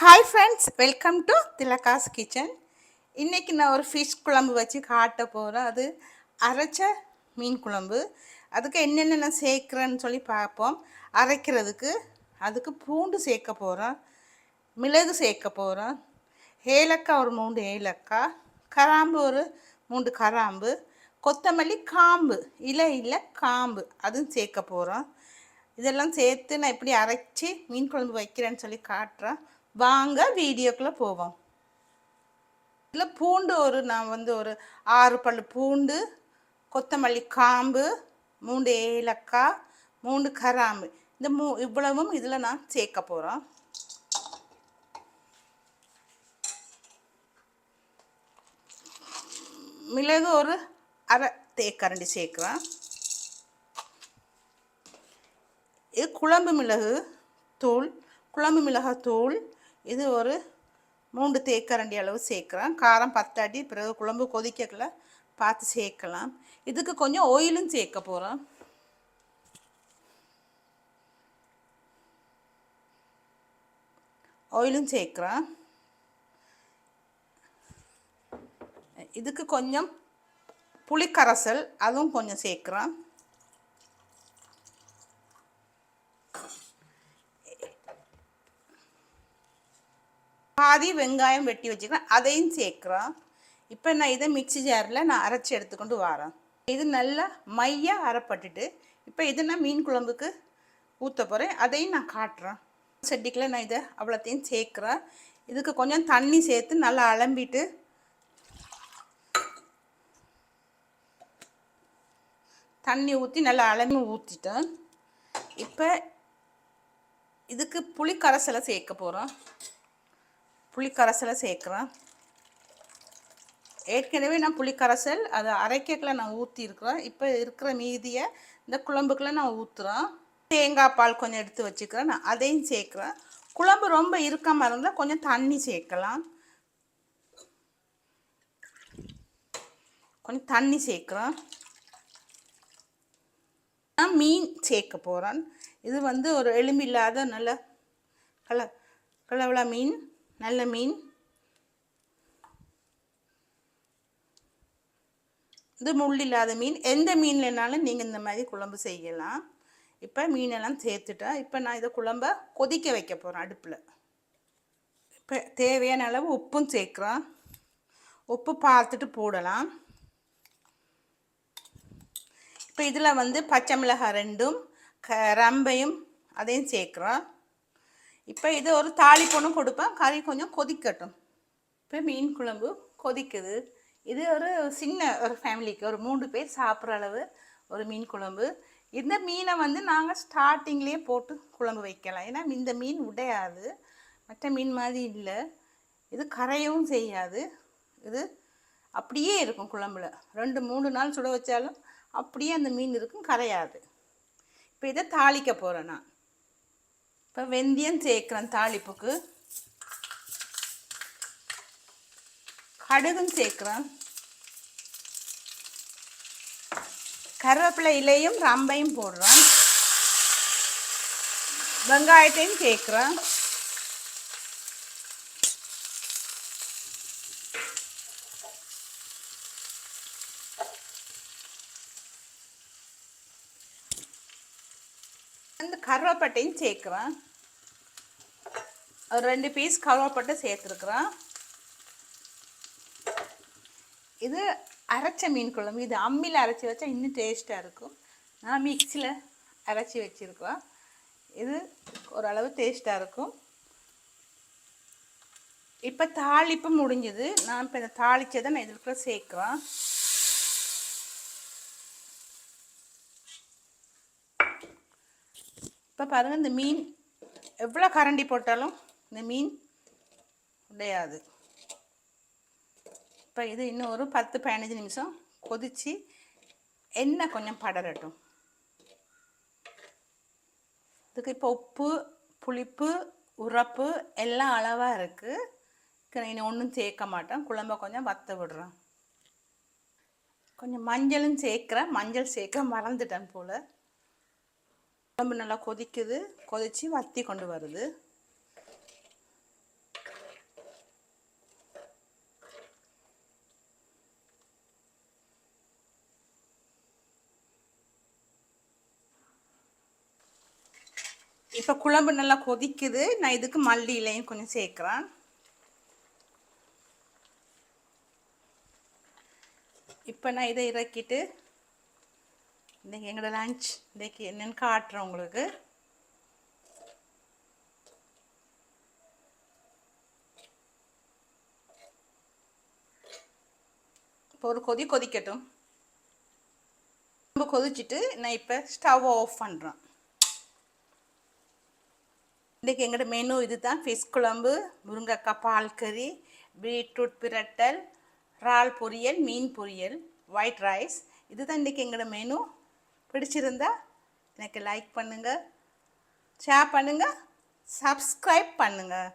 Hi friends welcome to Thilaka's kitchen இன்றைக்கி நான் ஒரு ஃபிஷ் குழம்பு வச்சு காட்ட போகிறேன் அது அரைச்ச மீன் குழம்பு. அதுக்கு என்னென்ன நான் சேர்க்குறேன்னு சொல்லி பார்ப்போம். அரைக்கிறதுக்கு அதுக்கு பூண்டு சேர்க்க போகிறோம் மிளகு சேர்க்க போகிறோம் ஏலக்காய் ஒரு மூன்று ஏலக்காய். கராம்பு ஒரு மூன்று கராம்பு. கொத்தமல்லி காம்பு இலை இல்லை காம்பு அதுவும் சேர்க்க போகிறோம் இதெல்லாம் சேர்த்து நான் எப்படி அரைச்சி மீன் குழம்பு வைக்கிறேன்னு சொல்லி காட்டுறேன். வாங்க வீடியோக்குள்ளே போவோம். இதில் பூண்டு ஒரு நான் வந்து ஒரு ஆறு பல் பூண்டு கொத்தமல்லி காம்பு மூன்று ஏலக்காய் மூன்று கராம்பு. இந்த மூ இவ்வளவும் இதில் நான் சேர்க்க போகிறோம் மிளகு ஒரு அரை தேக்கரண்டி சேர்க்குறேன். இது குழம்பு மிளகு தூள் குழம்பு மிளகாய் தூள் இது ஒரு மூன்று தேக்கரண்டி அளவு சேர்க்குறேன் காரம் பத்தாட்டி பிறகு குழம்பு கொதிக்கல பார்த்து சேர்க்கலாம். இதுக்கு கொஞ்சம் ஆயிலும் சேர்க்க போகிறோம் ஆயிலும் சேர்க்குறேன் இதுக்கு கொஞ்சம் புளிக்கரைசல் அதுவும் கொஞ்சம் சேர்க்குறேன் பாதி வெங்காயம் வெட்டி வச்சுக்கிறேன். அதையும் சேர்க்குறோம். இப்போ நான் இதை மிக்சி ஜாரில் நான் அரைச்சி எடுத்துக்கொண்டு வரேன். இது நல்லா மையாக அரைப்பட்டுட்டு இப்போ இதை நான் மீன் குழம்புக்கு ஊற்ற போகிறேன் அதையும் நான் காட்டுறேன். செட்டிக்கில் நான் இதை அவ்வளோத்தையும் சேர்க்குறேன். இதுக்கு கொஞ்சம் தண்ணி சேர்த்து நல்லா அலம்பிட்டு தண்ணி ஊற்றி நல்லா அலம்பி ஊற்றிட்டேன் இப்போ இதுக்கு புளி கரைசலை சேர்க்க போகிறோம் புளி கரைசலை சேர்க்குறேன். ஏற்கனவே நான் புளி கரைசல் அதை அரைக்கக்கில் நான் ஊற்றிருக்கிறேன் இப்போ இருக்கிற மீதியை இந்த குழம்புக்குள்ள நான் ஊற்றுறேன் தேங்காய் பால் கொஞ்சம் எடுத்து வச்சுக்கிறேன். நான் அதையும் சேர்க்குறேன். குழம்பு ரொம்ப இருக்காமல் இருந்தால் கொஞ்சம் தண்ணி சேர்க்கலாம். கொஞ்சம் தண்ணி சேர்க்குறேன். நான் மீன் சேர்க்க போகிறேன் இது வந்து ஒரு எலும்பில்லாத நல்ல கல கலவலா மீன். நல்ல மீன். இது முள் இல்லாத மீன். எந்த மீன்லனாலும் நீங்கள் இந்த மாதிரி குழம்பு செய்யலாம். இப்போ மீனெல்லாம் சேர்த்துட்டேன் இப்போ நான் இதை குழம்ப கொதிக்க வைக்க போகிறேன் அடுப்பில். இப்போ தேவையான அளவு உப்பும் சேர்க்குறேன் உப்பு பார்த்துட்டு போடலாம். இப்போ இதில் வந்து பச்சை மிளகாய் ரெண்டும் க ரம்பையும் அதையும் சேர்க்குறோம் இப்போ இது ஒரு தாளிப்பொண்ணும் கொடுப்பேன். கறி கொஞ்சம் கொதிக்கட்டும். இப்போ மீன் குழம்பு கொதிக்குது. இது ஒரு சின்ன ஒரு ஃபேமிலிக்கு ஒரு மூன்று பேர் சாப்பிட்ற அளவு ஒரு மீன் குழம்பு. இந்த மீனை வந்து நாங்கள் ஸ்டார்டிங்லேயே போட்டு குழம்பு வைக்கலாம். ஏன்னா இந்த மீன் உடையாது. மற்ற மீன் மாதிரி இல்லை. இது கரையவும் செய்யாது. இது அப்படியே இருக்கும் குழம்புல. ரெண்டு மூணு நாள் சுட வச்சாலும் அப்படியே அந்த மீன் இருக்கும் கரையாது. இப்போ இதை தாளிக்க போகிறேன் நான். இப்போ வெந்தயம் சேர்க்குறேன் தாளிப்புக்கு. கடுகும் சேர்க்குறேன். கருவேப்பிலை இலையும் ரம்பையும் போடுறேன் வெங்காயத்தையும் சேர்க்குறேன். அந்த கருவேப்பட்டையும் சேர்க்குறேன். ஒரு ரெண்டு பீஸ் கருவேப்பட்டை சேர்த்துருக்குறேன். இது அரைச்ச மீன் குழம்பு. இது அம்மியில் அரைச்சி வச்சா இன்னும் டேஸ்ட்டாக இருக்கும். நான் மிக்சியில் அரைச்சி வச்சுருக்கோம் இது ஓரளவு டேஸ்ட்டாக இருக்கும். இப்போ தாளிப்பு முடிஞ்சது. நான் இப்போ இந்த தாளித்ததை நான் இதுக்குள்ளே சேர்க்குறேன். இப்போ பாருங்கள் இந்த மீன் எவ்வளோ கரண்டி போட்டாலும் இந்த மீன் உடையாது. இப்போ இது இன்னும் ஒரு பத்து பதினஞ்சு நிமிஷம் கொதித்து எண்ணெய் கொஞ்சம் படரட்டும். இதுக்கு இப்போ உப்பு புளிப்பு உரப்பு எல்லாம் அளவாக இருக்குது இனி ஒன்றும் சேர்க்க மாட்டேன். குழம்ப கொஞ்சம் வத்த விடுறேன். கொஞ்சம் மஞ்சளும் சேர்க்குறேன். மஞ்சள் சேர்க்க மறந்துட்டேன் போல். குழம்பு நல்லா கொதிக்குது. கொதித்து வத்தி கொண்டு வருது. இப்போ குழம்பு நல்லா கொதிக்குது. நான் இதுக்கு மல்லி இலையும் கொஞ்சம் சேர்க்குறேன். இப்போ நான் இதை இறக்கிட்டு இன்றைக்கி எங்களோட லஞ்ச் இன்றைக்கி என்னென்னு காட்டுறேன் உங்களுக்கு. இப்போ ஒரு கொதி கொதிக்கட்டும். ரொம்ப கொதிச்சுட்டு நான் இப்போ ஸ்டவ் ஆஃப் பண்ணுறேன் இன்றைக்கி எங்களோட மெனு இது தான் ஃபிஷ் குழம்பு முருங்கைக்காய் பால் கறி பீட்ரூட் பிரட்டல் இறால் பொரியல் மீன் பொரியல் ஒயிட் ரைஸ் இது தான் இன்றைக்கி எங்களோட மெனு பிடிச்சிருந்தா எனக்கு லைக் பண்ணுங்கள் ஷேர் பண்ணுங்கள் சப்ஸ்கிரைப் பண்ணுங்கள்